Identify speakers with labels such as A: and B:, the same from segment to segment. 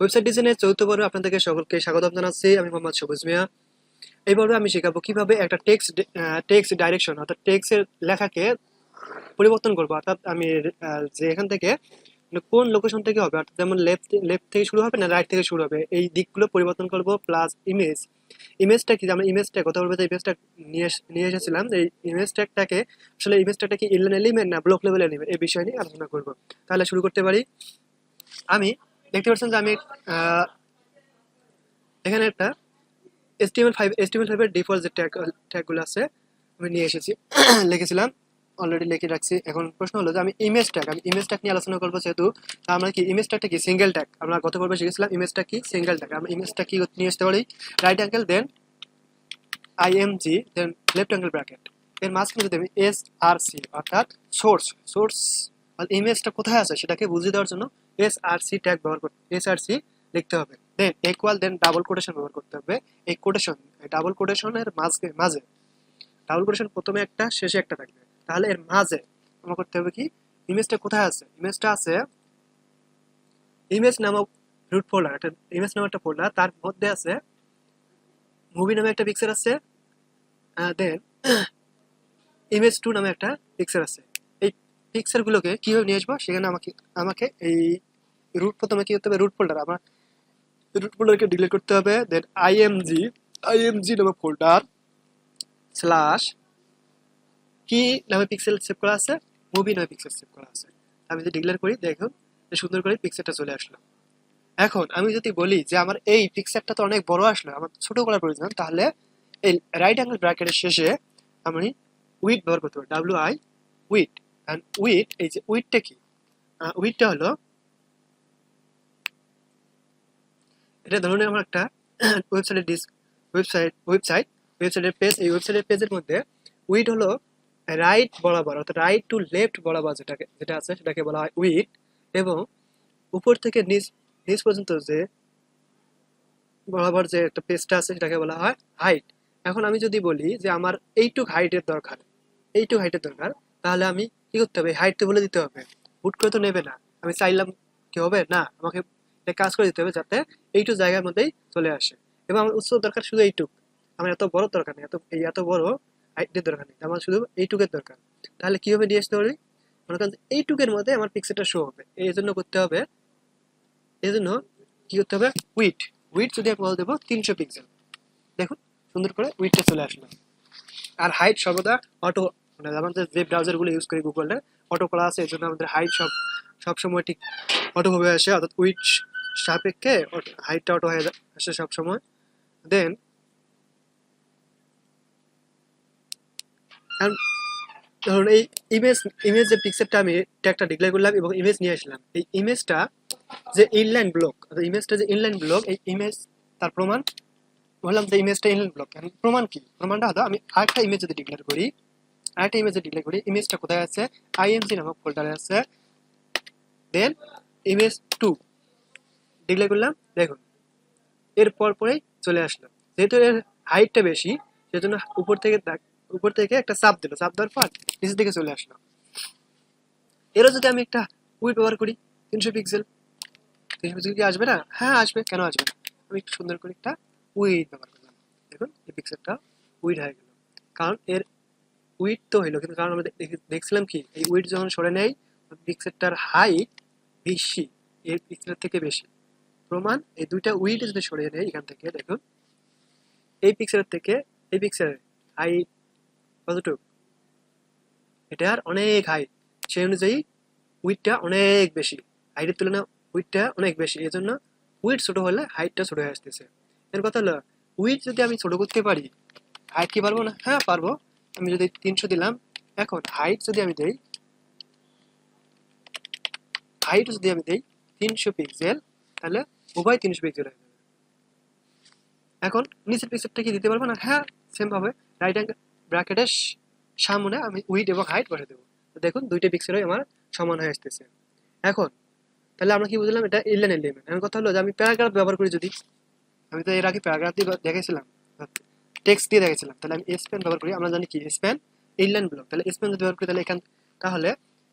A: Website ডিজাইনের চৌথ পর্বে আপনাদেরকে সকলকে স্বাগতম জানাচ্ছি। আমি মোহাম্মদ সবুজ মিয়া। এই পর্বে আমি শেখাবো কীভাবে একটা টেক্সট টেক্সট ডাইরেকশন অর্থাৎ টেক্সের লেখাকে পরিবর্তন করব। অর্থাৎ আমি যে এখান থেকে মানে কোন লোকেশন থেকে হবে, অর্থাৎ যেমন লেফট লেফট থেকে শুরু হবে না রাইট থেকে শুরু হবে, এই দিকগুলো পরিবর্তন করব প্লাস ইমেজ ইমেজটা কি? আমরা ইমেজটা কথা বলব ইমেজটা নিয়ে নিয়ে এসেছিলাম, এই ইমেজ ট্যাগটাকে আসলে ইমেজ ট্যাগটা কি ইলেন এলিমেন্ট না ব্লক লেভেল এলিমেন্ট এই বিষয় নিয়ে আলোচনা করব। তাহলে শুরু করতে পারি। আমি দেখতে পাচ্ছেন যে আমি এখানে একটা এসটিএমএল ফাইভ এসটিএমএল ফাইভের ডিফল্ট যে ট্যাগ ট্যাগগুলো আছে, আমি নিয়ে এসেছি। লিখেছিলাম অলরেডি লিখে রাখছি। এখন প্রশ্ন হলো যে আমি ইমেজ ট্যাগ আমি ইমেজ ট্যাগ নিয়ে আলোচনা করব যেহেতু আমরা কি ইমেজ ট্যাগটা কি সিঙ্গেল ট্যাগ আমরা গত পর্বে শিখেছিলাম ইমেজটা কি সিঙ্গেল ট্যাগ আমরা ইমেজটা কি নিয়ে আসতে পারি? Right angle then IMG then left angle bracket এর মাঝখানে যদি আমি এস আর সি অর্থাৎ সোর্স সোর্স ইমেজটা কোথায় আছে সেটাকে বুঝিয়ে দেওয়ার জন্য এস আর সি ট্যাগ ব্যবহার করতে এস আর সি লিখতে হবে। Then equal then double quotation ব্যবহার করতে হবে। এই কোটেশন ডাবল কোটেশনের মাঝে মাঝে ডাবল কোটেশন প্রথমে একটা, শেষে একটা থাকবে। তাহলে এর মাঝে আমার করতে হবে কি? ইমেজটা কোথায় আছে? ইমেজটা আছে ইমেজ নামক রুট ফোল্ডার একটা ইমেজ নামক একটা ফোল্ডার তার মধ্যে আছে মুভি নামে একটা পিকচার আছে। দেন ইমেজ টু নামে একটা পিকচার আছে। এই পিকচারগুলোকে কীভাবে নিয়ে আসব সেখানে আমাকে আমাকে এই রুট প্রথমে কি করতে হবে? রুট ফোল্ডার আমার রুট ফোল্ডারকে ডিলিট করতে হবে দেন আইএমজি আইএমজি নামে ফোল্ডার স্ল্যাশ কি নামে পিক্সেল সেভ করা আছে? মুভি নামে পিক্সেল সেভ করা আছে। আমি যদি ডিক্লেয়ার করি, দেখুন সুন্দর করে পিক্সেলটা চলে আসলো। এখন আমি যদি বলি যে আমার এই পিক্সেলটা তো অনেক বড় আসলো, আমার ছোট করার প্রয়োজন, তাহলে এই রাইট অ্যাঙ্গেল ব্র্যাকেটের শেষে আমি উইট ব্যবহার করতে পারি W I width and width এই যে উইটটা কি উইটটা হলো এটা ধরুন আমার একটা ওয়েবসাইটের ডিস ওয়েবসাইট ওয়েবসাইট ওয়েবসাইটের পেজ এই ওয়েবসাইটের পেজের মধ্যে উইট হলো রাইট বরাবর, অর্থাৎ রাইট টু লেফট বরাবর যেটাকে, যেটা আছে সেটাকে বলা হয় উইট এবং উপর থেকে নিচ নিচ পর্যন্ত যে বরাবর যে একটা পেজটা আছে সেটাকে বলা হয় হাইট এখন আমি যদি বলি যে আমার এইটুক হাইটের দরকার, এইটুক হাইটের দরকার তাহলে আমি কি করতে হবে? হাইট তো বলে দিতে হবে। হুট করে তো নেবে না। আমি চাইলাম কি হবে? না, আমাকে কাজ করে দিতে হবে যাতে এইটুক জায়গার মধ্যেই চলে আসে। এবং আমার উৎস দরকার শুধু এইটুক। আমার এত বড় দরকার নেই। এত, এই এত বড় হাইটের দরকার নেই। আমার শুধু এইটুকের দরকার। তাহলে কীভাবে নিয়ে আসতে পারি? মনে করেন এইটুকের মধ্যে আমার পিক্সেলটা শো হবে। এই জন্য করতে হবে, এই জন্য কি করতে হবে? উইট উইট যদি আমি বল দেবো, তিনশো পিক্সেল দেখুন, সুন্দর করে উইটটা চলে আসলো। আর হাইট সর্বদা অটো মানে আমাদের যে ব্রাউজারগুলো ইউজ করি গুগলে অটো করা আছে এই জন্য আমাদের হাইট সব সবসময় ঠিক অটোভাবে আসে। অর্থাৎ উইট সাপেক্ষে হাইটটা অটো হয়ে আসে সবসময় দেন ধরুন এই ইমেজ ইমেজ যে পিকচারটা আমি ট্যাগটা ডিক্লেয়ার করলাম এবং ইমেজ নিয়ে আসলাম, এই ইমেজটা যে ইনলাইন ব্লক ইমেজটা যে ইনলাইন ব্লক এই ইমেজ তার প্রমাণ, বললাম যে ইমেজটা ইনলাইন ব্লক প্রমাণ কি? প্রমাণটা হলো আমি আরেকটা ইমেজ যদি ডিক্লেয়ার করি আরেকটা ইমেজে ডিক্লেয়ার করি। ইমেজটা কোথায় আছে? আইএমজি নামক ফোল্ডারে আছে। দেন ইমেজ টু ডিক্লেয়ার করলাম। দেখুন, এর পর পরেই চলে আসলো যেহেতু এর হাইটটা বেশি, সেজন্য উপর থেকে উপর থেকে একটা চাপ দিল। চাপ দেওয়ার পর নিচের দিকে চলে আসলো। এরও যদি আমি একটা উইট ব্যবহার করি, তিনশো পিক্সেল তিনশো পিক্সেল কি আসবে না? হ্যাঁ আসবে। কেন আসবে না? আমি একটু সুন্দর করে একটা উইট ব্যবহার করলাম। দেখুন, এই পিক্সেলটা উইট হয়ে গেল। কারণ এর উইট তো হইল, কিন্তু কারণ আমরা দেখছিলাম কি, এই উইট যখন সরে নেই পিক্সেলটার হাইট বেশি এর পিক্সেলের থেকে বেশি। প্রমাণ, এই দুইটা উইট যদি সরিয়ে নেই এখান থেকে, দেখুন, এই পিক্সেলের থেকে, এই পিক্সেলের হাইট কতটুকু? এটার অনেক হাইট সেই অনুযায়ী উইটটা অনেক বেশি। হাইটের তুলনায় উইটটা অনেক বেশি এই জন্য উইট ছোট হলে হাইটটা ছোট হয়ে আসতেছে। এর কথা হলো উইট যদি আমি ছোট করতে পারি হাইট কি পারব না? হ্যাঁ পারব। আমি যদি তিনশো দিলাম, এখন হাইট যদি আমি দেই হাইট যদি আমি দেই তিনশো পিক্সেল তাহলে উভয় তিনশো পিক্সেল হয়ে যাবে। এখন নিচের পিক্সেলটা কি দিতে পারব না? হ্যাঁ সেম ভাবে রাইট অ্যাঙ্গেল ব্র্যাকেটের সামনে আমি উইড এবং হাইট বসে দেবো। দেখুন, দুইটা পিক্সেলই আমার সমান হয়ে আসতেছে। এখন, তাহলে আমরা কি বুঝলাম? এটা ইলেন এলিমেন্ট এখন কথা হলো যে আমি প্যারাগ্রাফ ব্যবহার করি যদি, আমি তো এর আগে প্যারাগ্রাফ দিয়ে দেখেছিলাম টেক্সট দিয়ে দেখেছিলাম তাহলে আমি স্প্যান ব্যবহার করি, আমরা জানি কি? স্প্যান ইনলাইন ব্লক তাহলে স্প্যান যদি ব্যবহার করি, তাহলে এখান তাহলে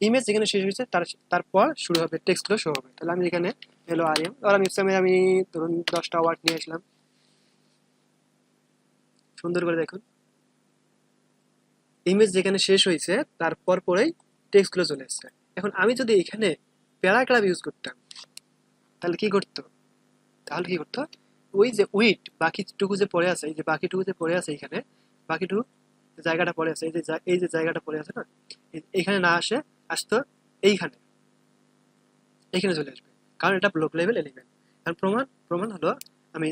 A: ইমেজ যেখানে শেষ হয়েছে, তার তারপর শুরু হবে টেক্সটগুলো শো হবে। তাহলে আমি এখানে এলো আর এম লরাম ইপসামে আমি ধরুন দশটা ওয়ার্ড নিয়ে আসলাম। সুন্দর করে দেখুন। ইমেজ যেখানে শেষ হয়েছে, তারপর পরেই টেক্সটগুলো চলে এসছে এখন আমি যদি এখানে প্যারাগ্রাফ ইউজ করতাম, তাহলে কি করতো? তাহলে কি করতো? ওই যে উইট বাকিটুকু যে পড়ে আছে, এই যে বাকিটুকু যে পড়ে আছে এখানে, বাকিটুকু জায়গাটা পড়ে আছে, এই যে এই যে জায়গাটা পড়ে আছে না এ- এইখানে না আসে, আসতো এইখানে এইখানে চলে আসবে, কারণ এটা ব্লক লেভেল এলিমেন্ট কারণ প্রমাণ প্রমাণ হলো, আমি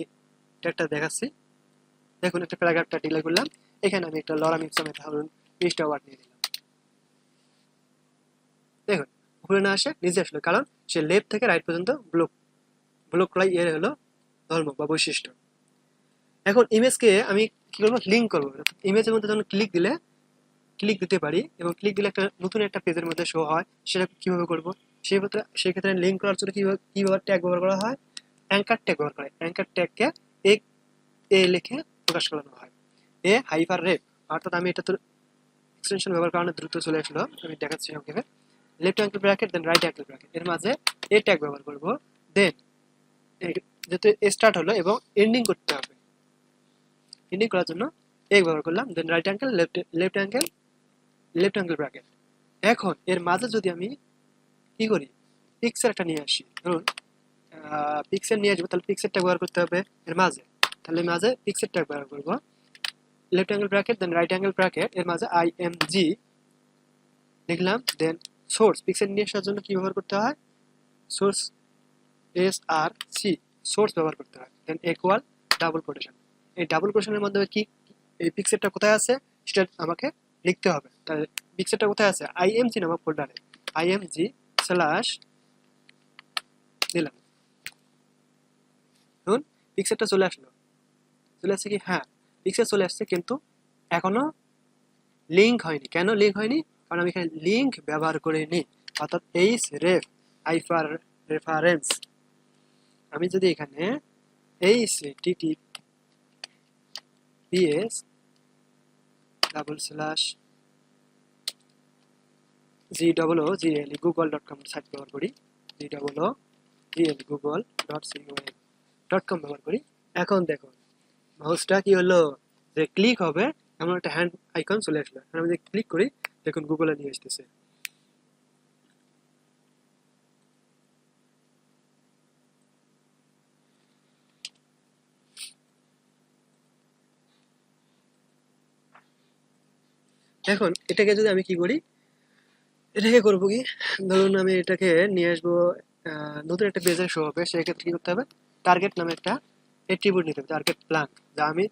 A: একটা দেখাচ্ছি, দেখুন একটা প্যারাগ্রাফটা ডিলে করলাম, এখানে আমি একটা লরাম ইপসামে ধরুন বিশটা ওয়ার্ড নিয়ে দিলাম দেখুন ঘুরে না আসে নিজে আসলো, কারণ সে লেফট থেকে রাইট পর্যন্ত ব্লক ব্লক করাই এর হলো ধর্ম বা বৈশিষ্ট্য। এখন ইমেজকে আমি কি করব? লিঙ্ক করব। ইমেজের মধ্যে যখন ক্লিক দিলে ক্লিক দিতে পারি এবং ক্লিক দিলে একটা নতুন একটা পেজের মধ্যে শো হয়, সেটা কীভাবে করব? সেই ক্ষেত্রে সেই ক্ষেত্রে লিঙ্ক করার জন্য কীভাবে কীভাবে ট্যাগ ব্যবহার করা হয়? অ্যাঙ্কার ট্যাগ ব্যবহার করে অ্যাঙ্কার ট্যাগকে এ এ লিখে প্রকাশ করানো হয়। এ হাইপার রেপ অর্থাৎ আমি এটা তো এক্সটেনশন ব্যবহার কারণে দ্রুত চলে আসলো। আমি দেখাচ্ছি সংক্ষেপে left angle bracket then right angle bracket এর মাঝে এ ট্যাগ ব্যবহার করব। দেন যেহেতু স্টার্ট হলো এবং এন্ডিং করতে হবে। এন্ডিং করার জন্য এক ব্যবহার করলাম then right angle left left angle left angle bracket এখন এর মাঝে যদি আমি কি করি? একটা নিয়ে আসি। ধরুন পিক্সেল নিয়ে আসব, তাহলে পিক্সেলটা ব্যবহার করতে হবে এর মাঝে। তাহলে মাঝে পিক্সেলটা ব্যবহার করব। Left angle bracket then right angle bracket এর মাঝে আই এম জি লিখলাম দেন সোর্স পিক্সেল নিয়ে আসার জন্য কী ব্যবহার করতে হয়? Source S R C source ব্যবহার করতে হয়। দেন ইকুয়াল ডাবল কোটেশন এই ডাবল কোটেশনের মাধ্যমে কি, এই পিক্সেলটা কোথায় আছে, সেটা আমাকে লিখতে হবে। তাহলে পিক্সেলটা কোথায় আছে? আইএমজি নামক ফোল্ডারে আইএমজি স্ল্যাশ দিলাম। দেখুন পিক্সেলটা চলে আসলো। চলে আসছে কি? হ্যাঁ পিক্সেল চলে আসছে কিন্তু এখনও লিঙ্ক হয়নি। কেন লিঙ্ক হয়নি? কারণ আমি এখানে লিঙ্ক ব্যবহার করিনি। অর্থাৎ এইচ রেফ হাইফার রেফারেন্স আমি যদি এখানে H TT PS double slash G double O G L Google dot com site ব্যবহার করি। G double O G L Google dot C dot com ব্যবহার করি। এখন দেখো মাউসটা কি হলো? যে ক্লিক হবে, এমন একটা হ্যান্ড আইকন চলে আসলো। আমি যদি ক্লিক করি, দেখুন গুগলে নিয়ে আসতেছে। এখন এটাকে যদি আমি কি করি, এটাকে করব কি? ধরুন আমি এটাকে নিয়ে আসব নতুন একটা পেজে শো হবে, সেক্ষেত্রে কি করতে হবে? টার্গেট নামে একটা এট্রিবিউট নিতে হবে টার্গেট প্ল্যান যা আমি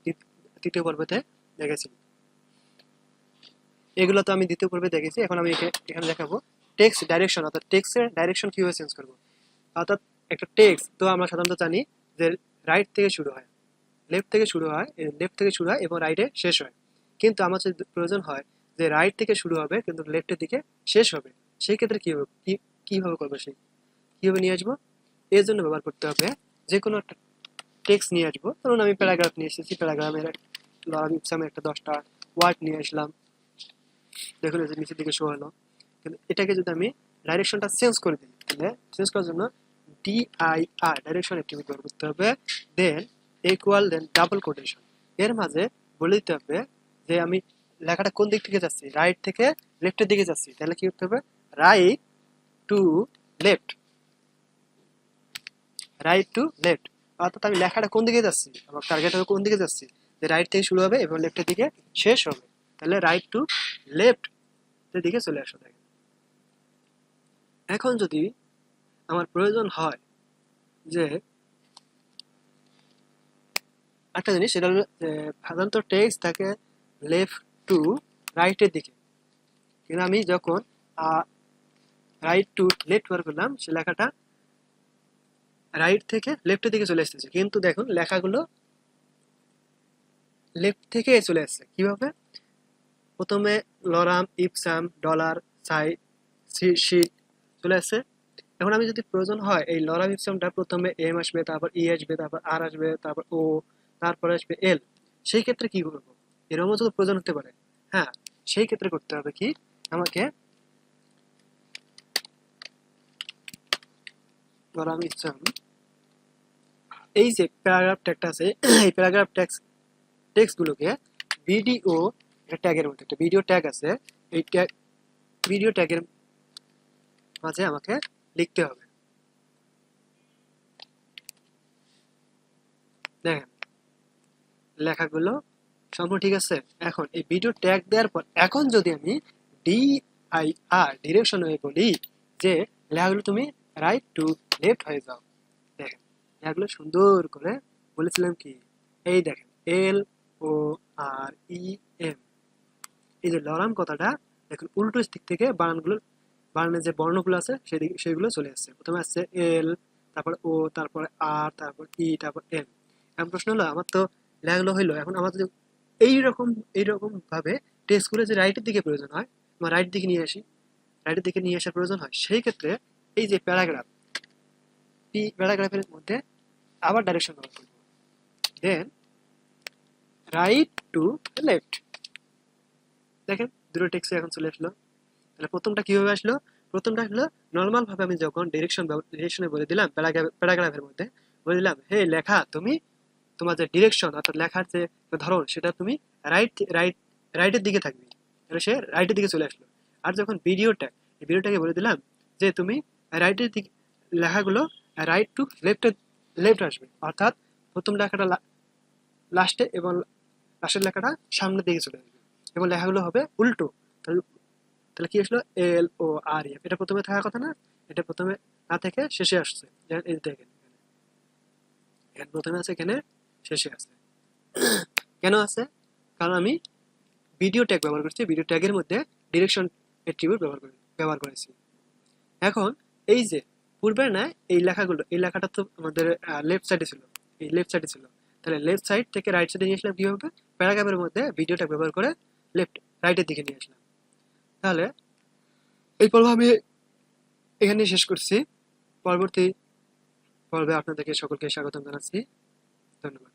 A: তৃতীয় পর্বতে দেখেছি। এগুলো তো আমি দ্বিতীয় পর্বে দেখেছি, এখন আমি এখানে দেখাবো। টেক্সট ডাইরেকশন অর্থাৎ টেক্সটের ডাইরেকশন কীভাবে চেঞ্জ করব? অর্থাৎ একটা টেক্সট তো আমরা সাধারণত জানি যে রাইট থেকে শুরু হয় লেফট থেকে শুরু হয় লেফট থেকে শুরু হয় এবং রাইটে শেষ হয়। কিন্তু আমার যদি প্রয়োজন হয় যে রাইট থেকে শুরু হবে, কিন্তু লেফটের দিকে শেষ হবে। সেই ক্ষেত্রে কি হবে? কি, কীভাবে করব সেই? কীভাবে নিয়ে আসব? এর জন্য ব্যবহার করতে হবে। যে কোনো একটা টেক্সট নিয়ে আসব। ধরুন আমি প্যারাগ্রাফ নিয়ে এসেছি প্যারাগ্রাফের ইপসামে একটা দশটা ওয়ার্ড নিয়ে আসলাম। দেখুন যে নিচের দিকে শো হলো। কিন্তু এটাকে যদি আমি ডাইরেকশনটা চেঞ্জ করে দিই, তাহলে চেঞ্জ করার জন্য ডিআইআর ডাইরেকশন অ্যাক্টিভিটি ব্যবহার করতে হবে। Then equal then double quotation এর মাঝে বলে দিতে হবে যে আমি লেখাটা কোন দিক থেকে যাচ্ছি? রাইট থেকে লেফটের দিকে যাচ্ছি। তাহলে কি করতে হবে? Right to left right to left অর্থাৎ আমি লেখাটা কোন দিকে যাচ্ছি? আমার টার্গেট হবে কোন দিকে যাচ্ছি? যে রাইট থেকে শুরু হবে এবং লেফটের দিকে শেষ হবে। তাহলে রাইট টু লেফট দিকে চলে আসো দেখেন। এখন যদি আমার প্রয়োজন হয় যে একটা জিনিস, সেটা হলো সাধারণত টেক্সট থাকে লেফট টু রাইটের দিকে। কিন্তু আমি যখন রাইট টু লেফট ব্যবহার করলাম, সে লেখাটা রাইট থেকে লেফটের দিকে চলে এসেছে। কিন্তু দেখুন, লেখাগুলো লেফট থেকে চলে আসছে কীভাবে? প্রথমে lorem, ipsum, dolor sit amet চলে আসছে এখন আমি যদি প্রয়োজন হয়, এই লরাম, ইপসামটা প্রথমে এম আসবে, তারপর ই আসবে, তারপর আর আসবে, তারপর ও, তারপরে আসবে এল। সেই ক্ষেত্রে কি করব? এরকমও তো প্রয়োজন হতে পারে। হ্যাঁ সেই ক্ষেত্রে করতে হবে কি? আমাকে আমি ইচ্ছা এই যে প্যারাগ্রাফ ট্যাগটা আছে, এই প্যারাগ্রাফ ট্যাক্স টেক্সটগুলোকে ভিডিও একটা ট্যাগের মধ্যে একটা ভিডিও ট্যাগ আছে, এই ট্যাগ ভিডিও ট্যাগের মাঝে আমাকে লিখতে হবে। দেখেন, লেখাগুলো সম্পূর্ণ ঠিক আছে? এখন এই ভিডিও ট্যাগ দেওয়ার পর এখন যদি আমি ডি আই আর ডিরেকশন হয়ে বলি যে লেখাগুলো তুমি রাইট টু লেফট হয়ে যাও। দেখেন, লেখাগুলো সুন্দর করে বলেছিলাম কি? এই দেখেন এল ও আর ই এম এই যে লরাম কথাটা, দেখুন, উল্টো দিক থেকে বানানগুলো, বানানের যে বর্ণগুলো আছে, সেদিকে, সেগুলো চলে আসছে। প্রথমে আসছে এল তারপর ও তারপর আর তারপর ই তারপর এম এখন প্রশ্ন হলো, আমার তো লেখাগুলো হইল, এখন আমার যদি এইরকম এইরকম ভাবে টেস্ট করে যে রাইটের দিকে প্রয়োজন হয় আমার রাইট দিকে নিয়ে আসি রাইটের দিকে নিয়ে আসার প্রয়োজন হয়, সেই ক্ষেত্রে এই যে প্যারাগ্রাফ এই প্যারাগ্রাফের মধ্যে আবার ডাইরেকশন ব্যবহার করব। দেন রাইট টু লেফট দেখেন, দুটো টেক্সট এখন চলে আসলো। তাহলে প্রথমটা কীভাবে আসলো? প্রথমটা আসলো নর্মাল ভাবে আমি যখন ডিরেকশন ডিরেকশনে বলে দিলাম প্যারাগ্রাফের মধ্যে, বলে দিলাম, হে লেখা, তুমি তোমার যে ডিরেকশন অর্থাৎ লেখার যে ধরন, সেটা তুমি রাইট রাইট রাইটের দিকে থাকবে। তাহলে সে রাইটের দিকে চলে আসলো। আর যখন ভিডিওটা এই ভিডিওটাকে বলে দিলাম যে তুমি রাইটের দিকে, লেখাগুলো রাইট টু লেফটের লেফট আসবে। অর্থাৎ প্রথম লেখাটা লাস্টে এবং লাস্টের লেখাটা সামনের দিকে চলে আসবে। এবং লেখাগুলো হবে উল্টো। তাহলে তাহলে কি আসলো? এল ও আর এফ এটা প্রথমে থাকার কথা না, এটা প্রথমে না থেকে শেষে আসছে। এখানে। প্রথমে আছে এখানে শেষে আছে। কেন আছে? কারণ আমি ভিডিও ট্যাগ ব্যবহার করছি। ভিডিও ট্যাগের মধ্যে ডিরেকশন অ্যাট্রিবিউট ব্যবহার করে ব্যবহার করেছি। এখন এই যে, পূর্বে না, এই লেখাগুলো এই লেখাটা তো আমাদের লেফট সাইডে ছিল। এই লেফট সাইডে ছিল। তাহলে লেফট সাইড থেকে রাইট সাইডে নিয়ে আসলাম কীভাবে প্যারাগ্রাফের মধ্যে ভিডিও ট্যাগ ব্যবহার করে লেফট রাইটের দিকে নিয়ে আসলাম। তাহলে এই পর্ব আমি এখানে শেষ করছি। পরবর্তী পর্বে আপনাদেরকে সকলকে স্বাগতম জানাচ্ছি। ধন্যবাদ।